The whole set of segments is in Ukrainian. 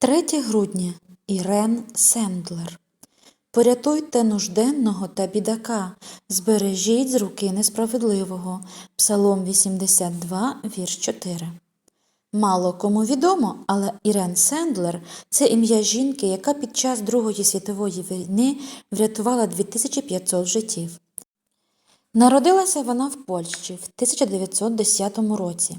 3 грудня Ірен Сендлер. Порятуйте нужденного та бідака, збережіть з руки несправедливого. Псалом 82, вірш 4. Мало кому відомо, але Ірен Сендлер це ім'я жінки, яка під час Другої світової війни врятувала 2500 життів. Народилася вона в Польщі в 1910 році.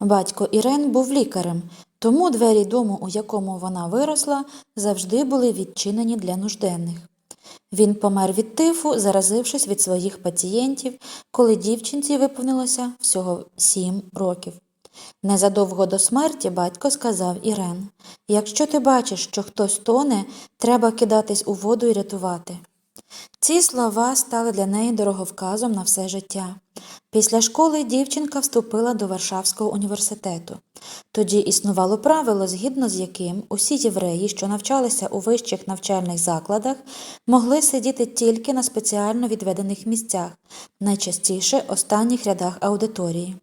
Батько Ірен був лікарем, тому двері дому, у якому вона виросла, завжди були відчинені для нужденних. Він помер від тифу, заразившись від своїх пацієнтів, коли дівчинці виповнилося всього сім років. Незадовго до смерті батько сказав Ірен: Якщо ти бачиш, що хтось тоне, треба кидатись у воду і рятувати. Ці слова стали для неї дороговказом на все життя. Після школи дівчинка вступила до Варшавського університету. Тоді існувало правило, згідно з яким усі євреї, що навчалися у вищих навчальних закладах, могли сидіти тільки на спеціально відведених місцях, найчастіше останніх рядах аудиторії.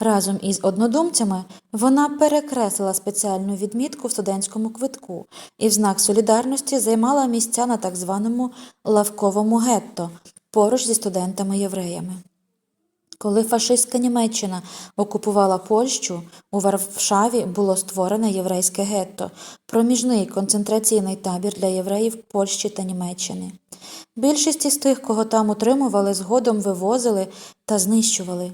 Разом із однодумцями вона перекреслила спеціальну відмітку в студентському квитку і в знак солідарності займала місця на так званому лавковому гетто поруч зі студентами-євреями. Коли фашистська Німеччина окупувала Польщу, у Варшаві було створене єврейське гетто, проміжний концентраційний табір для євреїв Польщі та Німеччини. Більшість із тих, кого там утримували, згодом вивозили та знищували.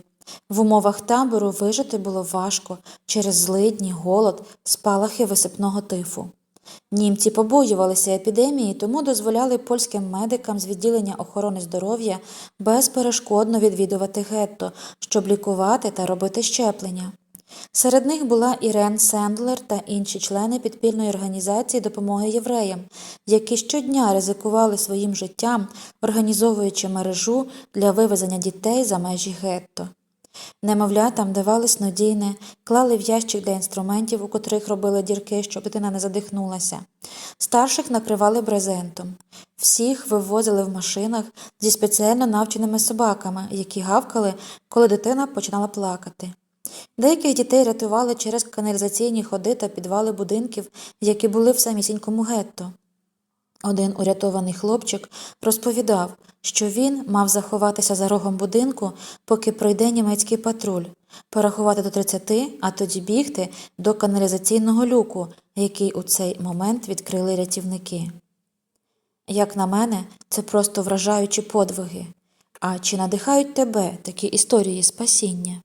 В умовах табору вижити було важко через злидні, голод, спалахи висипного тифу. Німці побоювалися епідемії, тому дозволяли польським медикам з відділення охорони здоров'я безперешкодно відвідувати гетто, щоб лікувати та робити щеплення. Серед них була Ірен Сендлер та інші члени підпільної організації допомоги євреям, які щодня ризикували своїм життям, організовуючи мережу для вивезення дітей за межі гетто. Немовлятам давали снодійне, клали в ящик для інструментів, у котрих робили дірки, щоб дитина не задихнулася. Старших накривали брезентом. Всіх вивозили в машинах зі спеціально навченими собаками, які гавкали, коли дитина починала плакати. Деяких дітей рятували через каналізаційні ходи та підвали будинків, які були в самісінькому гетто. Один урятований хлопчик розповідав, що він мав заховатися за рогом будинку, поки пройде німецький патруль, порахувати до 30, а тоді бігти до каналізаційного люку, який у цей момент відкрили рятівники. Як на мене, це просто вражаючі подвиги. А чи надихають тебе такі історії спасіння?